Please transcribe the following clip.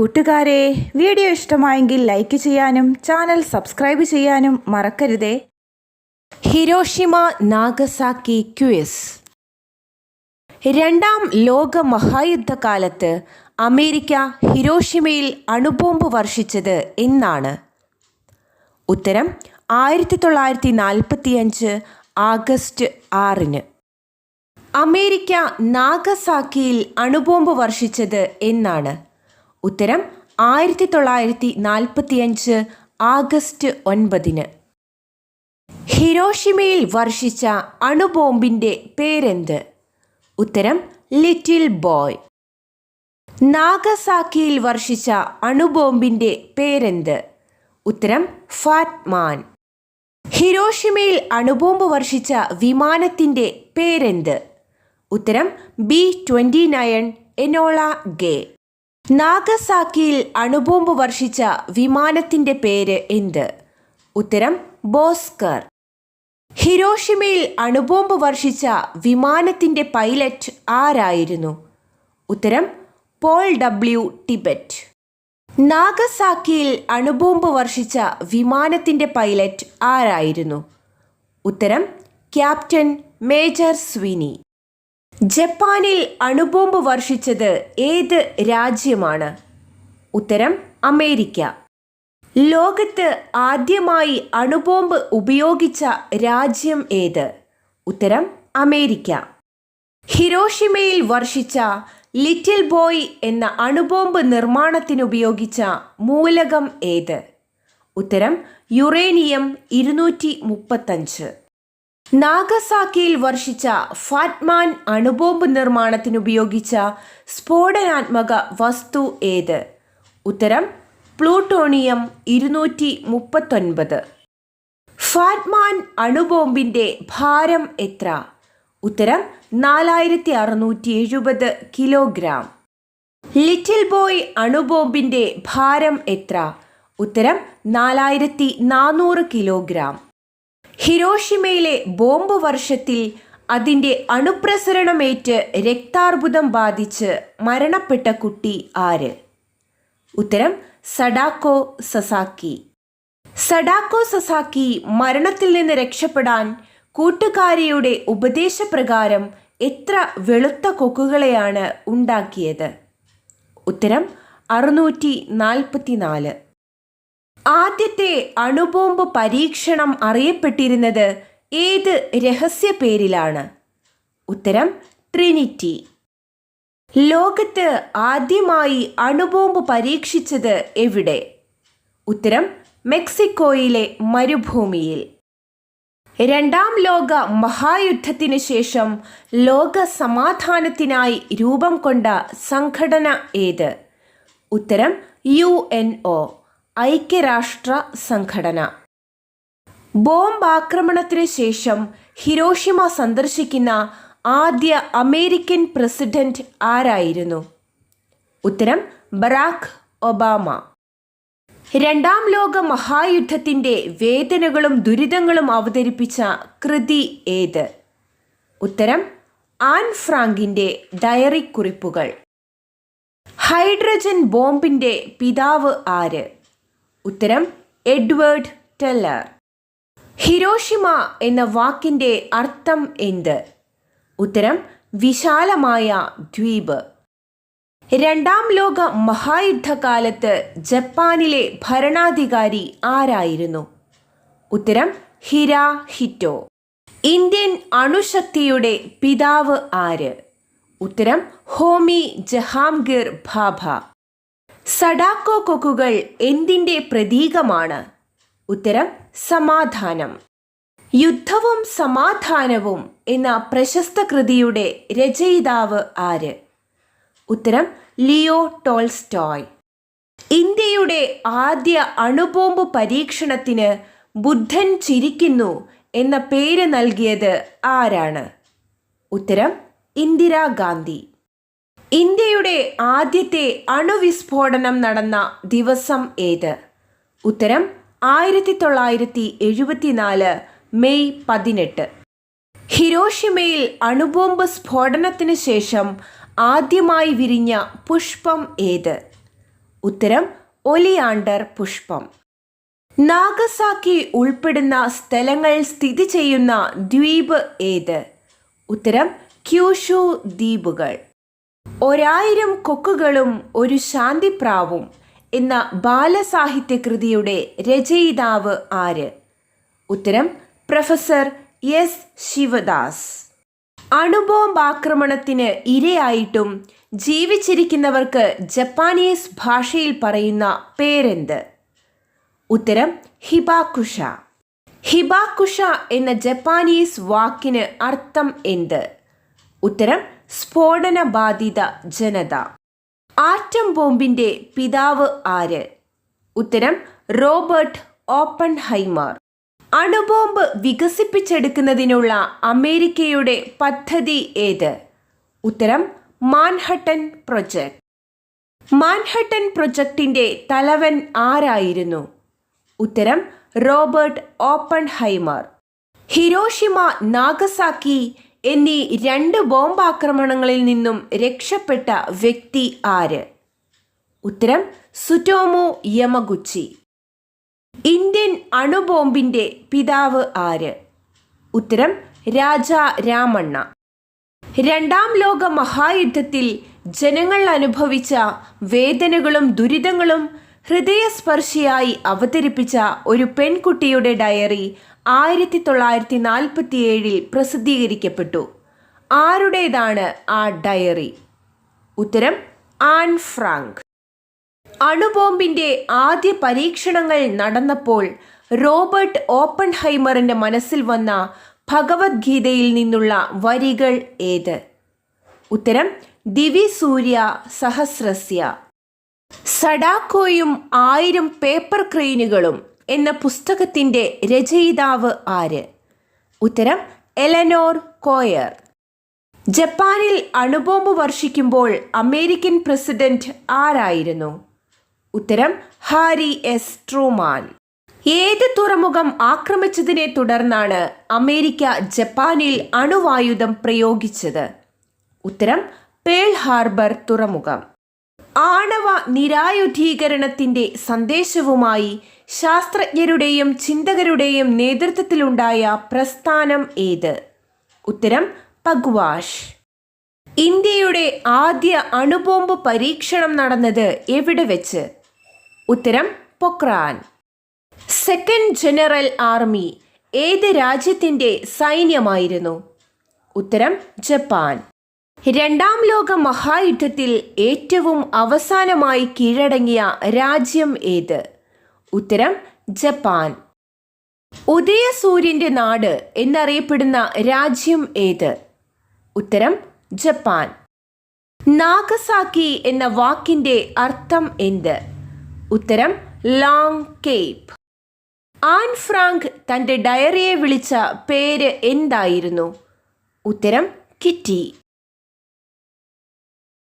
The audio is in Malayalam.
കൂട്ടുകാരെ വീഡിയോ ഇഷ്ടമായെങ്കിൽ ലൈക്ക് ചെയ്യാനും ചാനൽ സബ്സ്ക്രൈബ് ചെയ്യാനും മറക്കരുതേ. Hiroshima Nagasaki quiz. രണ്ടാം ലോക മഹായുദ്ധകാലത്ത് അമേരിക്ക ഹിരോഷിമയിൽ അണുബോംബ് വർഷിച്ചത് എന്നാണ്. ഉത്തരം ആയിരത്തി തൊള്ളായിരത്തി നാൽപ്പത്തിയഞ്ച് ആഗസ്റ്റ് ആറിന്. അമേരിക്ക നാഗസാക്കിയിൽ അണുബോംബ് വർഷിച്ചത് എന്നാണ്. ഉത്തരം ആയിരത്തി തൊള്ളായിരത്തി നാൽപ്പത്തിയഞ്ച് ആഗസ്റ്റ് ഒൻപതിന്. ഹിരോഷിമയിൽ വർഷിച്ച അണുബോംബിന്റെ പേരെന്ത്? ഉത്തരം ലിറ്റിൽ ബോയ്. നാഗസാക്കിയിൽ വർഷിച്ച അണുബോംബിന്റെ പേരെന്ത്? ഉത്തരം ഫാറ്റ്മാൻ. ഹിരോഷിമയിൽ അണുബോംബ് വർഷിച്ച വിമാനത്തിന്റെ പേരെന്ത്? ഉത്തരം B twenty nine Enola Gay. നാഗസാക്കിയിൽ അണുബോംബ് വർഷിച്ച വിമാനത്തിന്റെ പേര് എന്ത്? ഉത്തരം ബോസ്കർ. ഹിരോഷിമയിൽ അണുബോംബ് വർഷിച്ച വിമാനത്തിന്റെ പൈലറ്റ് ആരായിരുന്നു? ഉത്തരം പോൾ ഡബ്ല്യു ടിബറ്റ്. നാഗസാക്കിയിൽ അണുബോംബ് വർഷിച്ച വിമാനത്തിന്റെ പൈലറ്റ് ആരായിരുന്നു? ഉത്തരം ക്യാപ്റ്റൻ മേജർ സ്വിനി. ജപ്പാനിൽ അണുബോംബ് വർഷിച്ചത് ഏത് രാജ്യമാണ്? ഉത്തരം അമേരിക്ക. ലോകത്ത് ആദ്യമായി അണുബോംബ് ഉപയോഗിച്ച രാജ്യം ഏത്? ഉത്തരം അമേരിക്ക. ഹിരോഷിമയിൽ വർഷിച്ച ലിറ്റിൽ ബോയ് എന്ന അണുബോംബ് നിർമ്മാണത്തിനുപയോഗിച്ച മൂലകം ഏത്? ഉത്തരം യുറേനിയം ഇരുന്നൂറ്റി മുപ്പത്തഞ്ച്. നാഗസാക്കിയിൽ വർഷിച്ച ഫാറ്റ്മാൻ അണുബോംബ് നിർമ്മാണത്തിനുപയോഗിച്ച സ്ഫോടനാത്മക വസ്തു ഏത്? ഉത്തരം പ്ലൂട്ടോണിയം ഇരുന്നൂറ്റി മുപ്പത്തൊൻപത് ഫാറ്റ്മാൻ അണുബോംബിന്റെ ഭാരം എത്ര? ഉത്തരം നാലായിരത്തി അറുന്നൂറ്റി എഴുപത് കിലോഗ്രാം. ലിറ്റിൽ ബോയ് അണുബോംബിന്റെ ഭാരം എത്ര? ഉത്തരം നാലായിരത്തി നാനൂറ് കിലോഗ്രാം. ഹിരോഷിമയിലെ ബോംബ് വർഷത്തിൽ അതിന്റെ അണുപ്രസരണമേറ്റ് രക്താർബുദം ബാധിച്ച് മരണപ്പെട്ട കുട്ടി ആര്? ഉത്തരം സഡാക്കോ സസാക്കി. സഡാക്കോ സസാക്കി മരണത്തിൽ നിന്ന് രക്ഷപ്പെടാൻ കൂട്ടുകാരിയുടെ ഉപദേശപ്രകാരം എത്ര വെളുത്ത കൊക്കുകളെയാണ് ഉണ്ടാക്കിയത്? ഉത്തരം അറുന്നൂറ്റി നാൽപ്പത്തിനാല്. ആദ്യത്തെ അണുബോംബ് പരീക്ഷണം അറിയപ്പെട്ടിരുന്നത് ഏത് രഹസ്യ പേരിലാണ്? ഉത്തരം ട്രിനിറ്റി. ലോകത്ത് ആദ്യമായി അണുബോംബ് പരീക്ഷിച്ചത് എവിടെ? ഉത്തരം മെക്സിക്കോയിലെ മരുഭൂമിയിൽ. രണ്ടാം ലോക മഹായുദ്ധത്തിനു ശേഷം ലോക സമാധാനത്തിനായി രൂപം കൊണ്ട സംഘടന ഏത്? ഉത്തരം യു എൻ ഒ. ഐക്യരാഷ്ട്ര സംഘടന ബോംബ് ആക്രമണത്തിന് ശേഷം ഹിരോഷിമ സന്ദർശിക്കുന്ന ആദ്യ അമേരിക്കൻ പ്രസിഡന്റ് ആരായിരുന്നു? ഉത്തരം ബറാഖ് ഒബാമ. രണ്ടാം ലോക മഹായുദ്ധത്തിന്റെ വേദനകളും ദുരിതങ്ങളും അവതരിപ്പിച്ച കൃതി ഏത്? ഉത്തരം ആൻ ഫ്രാങ്കിന്റെ ഡയറി കുറിപ്പുകൾ ഹൈഡ്രജൻ ബോംബിന്റെ പിതാവ് ആര്? ഉത്തരം എഡ്വേർഡ് ടെല്ലർ. ഹിരോഷിമ എന്ന വാക്കിന്റെ അർത്ഥം എന്ത്? ഉത്തരം വിശാലമായ ദ്വീപ്. രണ്ടാം ലോക മഹായുദ്ധകാലത്ത് ജപ്പാനിലെ ഭരണാധികാരി ആരായിരുന്നു? ഉത്തരം ഹിര ഹിറ്റോ. ഇന്ത്യൻ അണുശക്തിയുടെ പിതാവ് ആര്? ഉത്തരം ഹോമി ജഹാംഗീർ ഭാഭ സഡാക്കോ കൊക്കുകൾ എന്തിന്റെ പ്രതീകമാണ്? ഉത്തരം സമാധാനം. യുദ്ധവും സമാധാനവും എന്ന പ്രശസ്ത കൃതിയുടെ രചയിതാവ് ആര്? ഉത്തരം ലിയോ ടോൾസ്റ്റോയ്. ഇന്ത്യയുടെ ആദ്യ അണുബോംബ് പരീക്ഷണത്തിന് ബുദ്ധൻ ചിരിക്കുന്നു എന്ന പേര് നൽകിയത് ആരാണ്? ഉത്തരം ഇന്ദിരാഗാന്ധി. ഇന്ത്യയുടെ ആദ്യത്തെ അണുവിസ്ഫോടനം നടന്ന ദിവസം ഏത്? ഉത്തരം ആയിരത്തി തൊള്ളായിരത്തി എഴുപത്തിനാല് മെയ് പതിനെട്ട്. ഹിരോഷിമയിൽ അണുബോംബ് സ്ഫോടനത്തിന് ശേഷം ആദ്യമായി വിരിഞ്ഞ പുഷ്പം ഏത്? ഉത്തരം ഒലിയാണ്ടർ പുഷ്പം. നാഗസാക്കി ഉൾപ്പെടുന്ന സ്ഥലങ്ങൾ സ്ഥിതി ചെയ്യുന്ന ദ്വീപ് ഏത്? ഉത്തരം ക്യൂഷു ദ്വീപുകൾ. ഒരായിരം കൊക്കുകളും ഒരു ശാന്തിപ്രാവും എന്ന ബാലസാഹിത്യ കൃതിയുടെ രചയിതാവ് ആര്? ഉത്തരം പ്രൊഫസർ എസ്. ശിവദാസ്. അണുബോംബ് അണുബോംബാക്രമണത്തിന് ഇരയായിട്ടും ജീവിച്ചിരിക്കുന്നവർക്ക് ജപ്പാനീസ് ഭാഷയിൽ പറയുന്ന പേരെന്ത്? ഉത്തരം ഹിബാക്കുഷ. ഹിബാക്കുഷ എന്ന ജപ്പാനീസ് വാക്കിന് അർത്ഥം എന്ത്? ഉത്തരം സ്ഫോടന ബാധിത ജനത. ആറ്റം ബോംബിന്റെ പിതാവ് ആര്? ഉത്തരം റോബർട്ട് ഓപ്പൺ ഹൈമർ അണുബോംബ് വികസിപ്പിച്ചെടുക്കുന്നതിനുള്ള അമേരിക്കയുടെ പദ്ധതി ഏത്? ഉത്തരം മാൻഹട്ടൻ പ്രൊജക്ട്. മാൻഹട്ടൻ പ്രൊജക്ടിന്റെ തലവൻ ആരായിരുന്നു? ഉത്തരം Robert Oppenheimer Hiroshima Nagasaki എന്നീ രണ്ട് ബോംബാക്രമണങ്ങളിൽ നിന്നും രക്ഷപ്പെട്ട വ്യക്തി ആര്? ഉത്തരം സുറ്റോമോ യമഗുച്ചി. ഇന്ത്യൻ അണുബോംബിന്റെ പിതാവ് ആര്? ഉത്തരം രാജ രാമണ്ണ. രണ്ടാം ലോക മഹായുദ്ധത്തിൽ ജനങ്ങൾ അനുഭവിച്ച വേദനകളും ദുരിതങ്ങളും ഹൃദയസ്പർശിയായി അവതരിപ്പിച്ച ഒരു പെൺകുട്ടിയുടെ ഡയറി ആയിരത്തി തൊള്ളായിരത്തി നാൽപ്പത്തിയേഴിൽ പ്രസിദ്ധീകരിക്കപ്പെട്ടു. ആരുടേതാണ് ആ ഡയറി? ഉത്തരം ആൻ ഫ്രാങ്ക്. അണുബോംബിന്റെ ആദ്യ പരീക്ഷണങ്ങൾ നടന്നപ്പോൾ റോബർട്ട് ഓപ്പൺ ഹൈമറിന്റെ മനസ്സിൽ വന്ന ഭഗവത്ഗീതയിൽ നിന്നുള്ള വരികൾ ഏത്? ഉത്തരം ദിവി സൂര്യ സഹസ്രസ്യ. സഡാക്കോയും ആയിരം പേപ്പർ ക്രെയിനുകളും എന്ന പുസ്തകത്തിന്റെ രചയിതാവ് ആര്? ഉത്തരം എലനോർ കോയർ. ജപ്പാനിൽ അണുബോംബ് വർഷിക്കുമ്പോൾ അമേരിക്കൻ പ്രസിഡന്റ് ആരായിരുന്നു? ഉത്തരം ഹാരി എസ്. ട്രൂമാൻ. ഏത് തുറമുഖം ആക്രമിച്ചതിനെ തുടർന്നാണ് അമേരിക്ക ജപ്പാനിൽ അണുവായുധം പ്രയോഗിച്ചത്? ഉത്തരം പേൾ ഹാർബർ തുറമുഖം. ആണവ നിരായുധീകരണത്തിന്റെ സന്ദേശവുമായി ശാസ്ത്രജ്ഞരുടെയും ചിന്തകരുടെയും നേതൃത്വത്തിലുണ്ടായ പ്രസ്ഥാനം ഏത്? ഉത്തരം പഗ്വാഷ്. ഇന്ത്യയുടെ ആദ്യ അണുബോംബ് പരീക്ഷണം നടന്നത് എവിടെ വെച്ച്? ഉത്തരം പൊക്രാൻ സെക്കൻഡ് ജനറൽ ആർമി ഏത് രാജ്യത്തിന്റെ സൈന്യമായിരുന്നു? ഉത്തരം ജപ്പാൻ. രണ്ടാം ലോക മഹായുദ്ധത്തിൽ ഏറ്റവും അവസാനമായി കീഴടങ്ങിയ രാജ്യം ഏത്? ഉത്തരം ജപ്പാൻ. ഉദയസൂര്യന്റെ നാട് എന്നറിയപ്പെടുന്ന രാജ്യം ഏത്? ഉത്തരം ജപ്പാൻ. നാഗസാക്കി എന്ന വാക്കിന്റെ അർത്ഥം എന്ത്? ഉത്തരം ലോങ് കേപ്പ്. ആൻ ഫ്രാങ്ക് തന്റെ ഡയറിയെ വിളിച്ച പേര് എന്തായിരുന്നു? ഉത്തരം കിറ്റി.